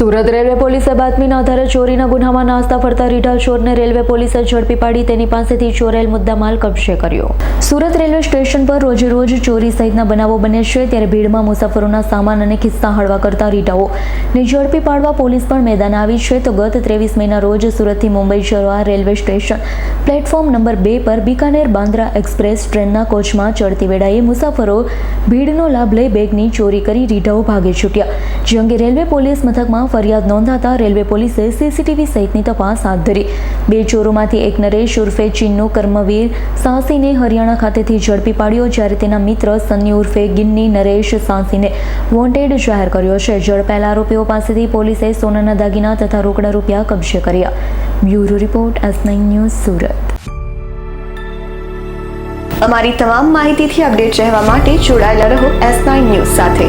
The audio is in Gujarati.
સુરત રેલવે પોલીસે બાતમીના આધારે ચોરીના ગુનામાં નાસ્તા ફરતા રીઢા ચોરને રેલવે પોલીસે ઝડપી પાડી તેની પાસેથી ચોરેલ મુદ્દામાલ કબજે કર્યો. સુરત રેલવે સ્ટેશન પર રોજે રોજ ચોરી સહિતના બનાવો બને છે, ત્યારે ભીડમાં મુસાફરોના સામાન અને ખિસ્સા હળવા કરતા રીઢાઓને ઝડપી પાડવા પોલીસ પણ મેદાન આવી છે. તો ગત ત્રેવીસ મેના રોજ સુરતથી મુંબઈ જવા રેલવે સ્ટેશન પ્લેટફોર્મ નંબર બે પર બિકાનેર બાંદ્રા એક્સપ્રેસ ટ્રેનના કોચમાં ચડતી વેળાએ મુસાફરો ભીડનો લાભ લઈ બેગની ચોરી કરી રીઢાઓ ભાગી છૂટ્યા. જે અંગે રેલવે પોલીસ મથકમાં ફરિયાદ નોંધાતા રેલવે પોલીસે સીસીટીવી સહિતની તપાસ હાથ ધરી. બે ચોરોમાંથી એક નરેશ ઉર્ફે ચીનનો કર્મવીર સાંસીને હરિયાણા ખાતેથી ઝડપી પાડ્યો જ્યારે તેના મિત્ર સન્ની ઉર્ફે ગિન્ની નરેશ સાંસીને વોન્ટેડ જાહેર કર્યો છે. ઝડપાયેલા આરોપીઓ પાસેથી પોલીસે સોનાના દાગીના તથા રોકડા રૂપિયા કબજે કર્યા. Bureau report, S news, Surat. અમારી તમામ માહિતીથી અપડેટ રહેવા માટે જોડાયેલા રહો એસ ન્યૂઝ સાથે.